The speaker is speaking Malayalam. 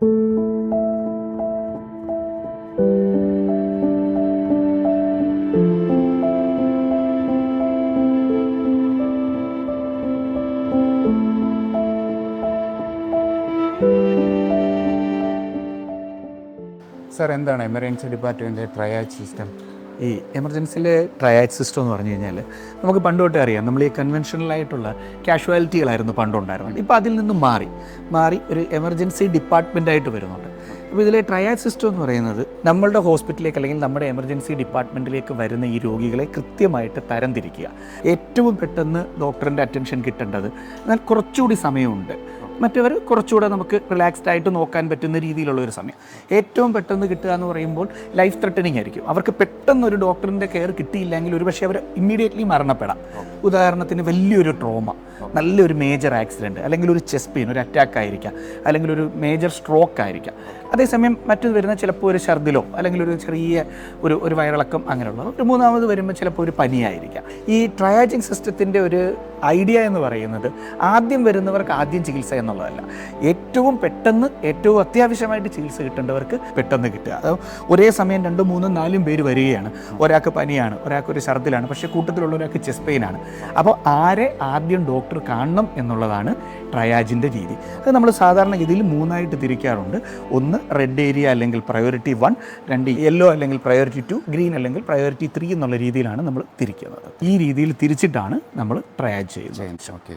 സാർ എന്താണ് എമർജൻസി ഡിപ്പാർട്ട്മെന്റ് ട്രയാജ് സിസ്റ്റം ഈ എമർജൻസിയിലെ ട്രയാറ്റ് സിസ്റ്റം എന്ന് പറഞ്ഞു കഴിഞ്ഞാൽ നമുക്ക് പണ്ട് തൊട്ടേ അറിയാം. നമ്മൾ ഈ കൺവെൻഷണൽ ആയിട്ടുള്ള കാഷ്വാലിറ്റികളായിരുന്നു പണ്ടുണ്ടായിരുന്നത്. ഇപ്പോൾ അതിൽ നിന്ന് മാറി. മാറി ഒരു എമർജൻസി ഡിപ്പാർട്ട്മെന്റായിട്ട് വരുന്നുണ്ട്. അപ്പോൾ ഇതിലെ ട്രയാജ് സിസ്റ്റം എന്ന് പറയുന്നത് നമ്മളുടെ ഹോസ്പിറ്റലിലേക്ക് അല്ലെങ്കിൽ നമ്മുടെ എമർജൻസി ഡിപ്പാർട്ട്മെന്റിലേക്ക് വരുന്ന ഈ രോഗികളെ കൃത്യമായിട്ട് തരംതിരിക്കുക. ഏറ്റവും പെട്ടെന്ന് ഡോക്ടറിന്റെ അറ്റൻഷൻ കിട്ടേണ്ടത് എന്നാൽ കുറച്ചുകൂടി സമയമുണ്ട്. മറ്റവർ കുറച്ചുകൂടെ നമുക്ക് റിലാക്സ്ഡ് ആയിട്ട് നോക്കാൻ പറ്റുന്ന രീതിയിലുള്ള ഒരു സമയം. ഏറ്റവും പെട്ടെന്ന് കിട്ടുക എന്ന് പറയുമ്പോൾ ലൈഫ് ത്രെട്ടനിങ് ആയിരിക്കും. അവർക്ക് പെട്ടെന്ന് ഒരു ഡോക്ടറിന്റെ കെയർ കിട്ടിയില്ലെങ്കിൽ ഒരു പക്ഷേ അവർ ഇമ്മീഡിയറ്റ്ലി മരണപ്പെടാം. ഉദാഹരണത്തിന് വലിയൊരു ട്രോമ നല്ലൊരു മേജർ ആക്സിഡന്റ് അല്ലെങ്കിൽ ഒരു ചെസ്റ്റ് ഒരു അറ്റാക്ക് ആയിരിക്കാം. അല്ലെങ്കിൽ ഒരു മേജർ സ്ട്രോക്ക് ആയിരിക്കാം. അതേസമയം മറ്റു വരുന്ന ചിലപ്പോൾ ഒരു ഛർദിലോ അല്ലെങ്കിൽ ഒരു ചെറിയ ഒരു ഒരു വയറിളക്കം അങ്ങനെയുള്ളതോ ഒരു മൂന്നാമത് വരുമ്പോൾ ചിലപ്പോൾ ഒരു പനിയായിരിക്കാം. ഈ ട്രയാജിങ് സിസ്റ്റത്തിന്റെ ഒരു ഐഡിയ എന്ന് പറയുന്നത് ആദ്യം വരുന്നവർക്ക് ആദ്യം ചികിത്സ എന്നുള്ളതല്ല. ഏറ്റവും പെട്ടെന്ന് ഏറ്റവും അത്യാവശ്യമായിട്ട് ചികിത്സ കിട്ടേണ്ടവർക്ക് പെട്ടെന്ന് കിട്ടുക. അത് ഒരേ സമയം രണ്ടും മൂന്നും നാലും പേര് വരികയാണ്. ഒരാൾക്ക് പനിയാണ് ഒരാൾക്ക് ഒരു ഛർദിലാണ് പക്ഷേ കൂട്ടത്തിലുള്ള ഒരാൾക്ക് ചെസ്റ്റ് പെയിനാണ് അപ്പോൾ ആരെ ആദ്യം ഡോക്ടർ കാണണം എന്നുള്ളതാണ് ട്രയാജിന്റെ രീതി. അത് നമ്മൾ സാധാരണ ഗതിയിൽ മൂന്നായിട്ട് തിരിക്കാറുണ്ട്. ഒന്ന് റെഡ് ഏരിയ അല്ലെങ്കിൽ പ്രയോറിറ്റി വൺ രണ്ട് യെല്ലോ അല്ലെങ്കിൽ പ്രയോറിറ്റി ടു ഗ്രീൻ അല്ലെങ്കിൽ പ്രയോറിറ്റി ത്രീ എന്നുള്ള രീതിയിലാണ് നമ്മൾ തിരിക്കുന്നത്. ഈ രീതിയിൽ തിരിച്ചിട്ടാണ് നമ്മൾ ട്രയാജ് ചെയ്യുന്നത് ഓക്കെ